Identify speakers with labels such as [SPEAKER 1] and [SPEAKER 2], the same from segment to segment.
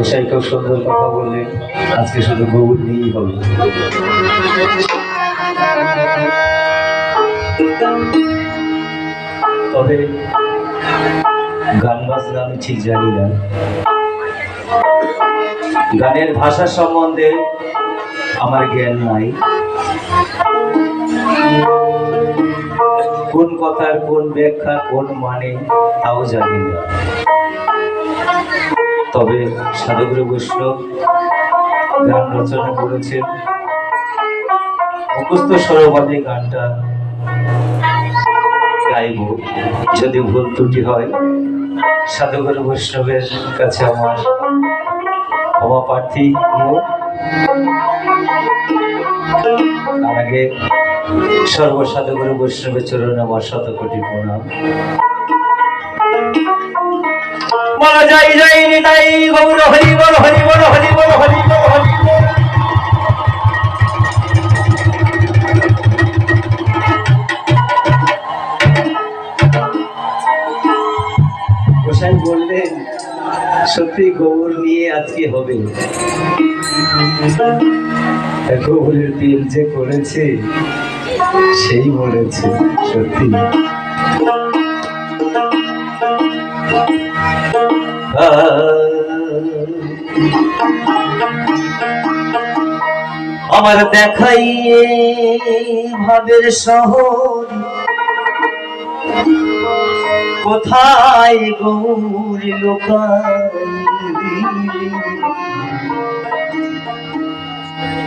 [SPEAKER 1] খুব সুন্দর কথা বললেন আজকে শুধু গৌর নিয়েই হবে। তবে গান বাজনা আমি ঠিক জানি না। গানের ভাষা সম্বন্ধে আমার জ্ঞান নাই। কোন কথার কোন ব্যাখ্যা, কোন মানে তাও জানি না। তবে সাধুগুরু বৈষ্ণব গান রচনা করেছেন। মুখস্থ সরবাদে গানটা গাইব। যদি ভুল ত্রুটি হয়, সাধুগুরু বৈষ্ণবের কাছে আমার ক্ষমা প্রার্থী। তার আগে সর্বসাধুগুরু বৈষ্ণবের চরণ আমার শত কোটি প্রণাম। বলা যাই যাই তাই, গৌর হরি বল হরি বল হরি বল, হরি সত্যি গৌর নিয়ে আজকে হবে। গৌরের বিল যে করেছে, সেই বলেছে সত্যি। আমার দেখাইয়ে ভাবের শহর। কোথায় গৌর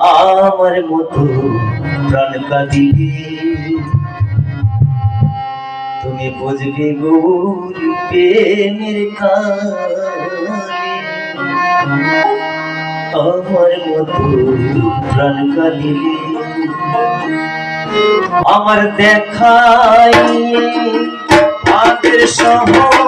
[SPEAKER 1] আমার মতো প্রাণ কাঁদিবে। তুমি বুঝবে গৌর প্রেমের কালে আমার মতো আমার দেখাই আগের শহর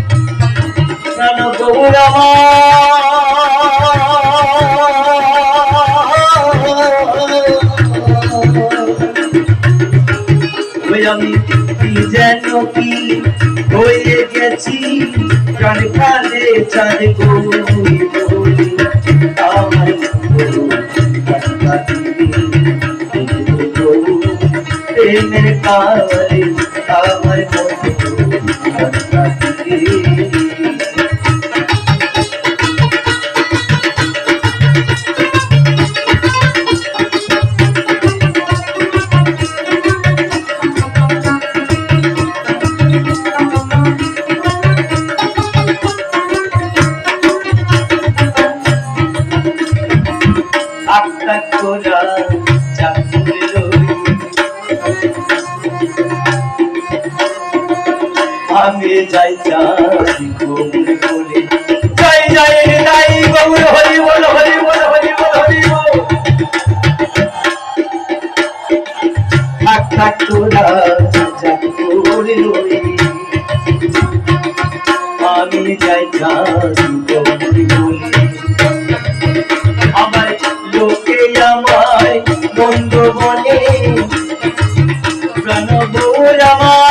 [SPEAKER 1] প্রাণ আমি কি যেন কি হয়ে গেছি প্রাণ কালে চার গৌরী আমার আমি যাই যাই গৌর বলে। যাই যাই রে যাই হরি বল হরি বল হরি বল হরি বল। একটা থাকতো না জাগরে লই আমি যাই বলি। আমার লোকে আমায় বন্ধ বলে। প্রণবর আমার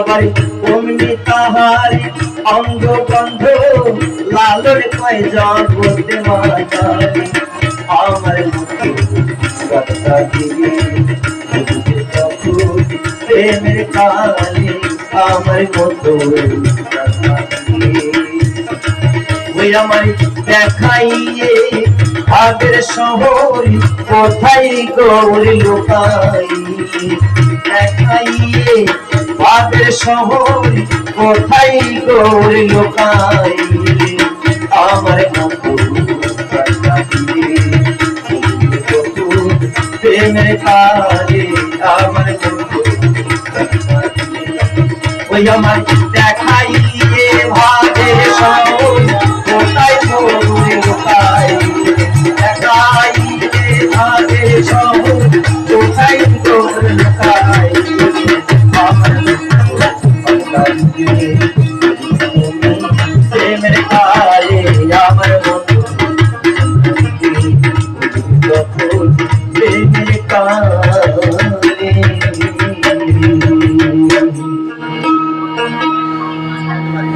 [SPEAKER 1] আবার অমনি তাহার অঙ্গ গন্ধ লালর কয় জগতে আমার প্রেমের আমার মতো আমার দেখাইয়ে। আগের শহর কোথায় গৌরী লোকাই? আগের শহর কোথায় গৌরী লোকাই? আমার আমার ওই আমার দেখাইয়ে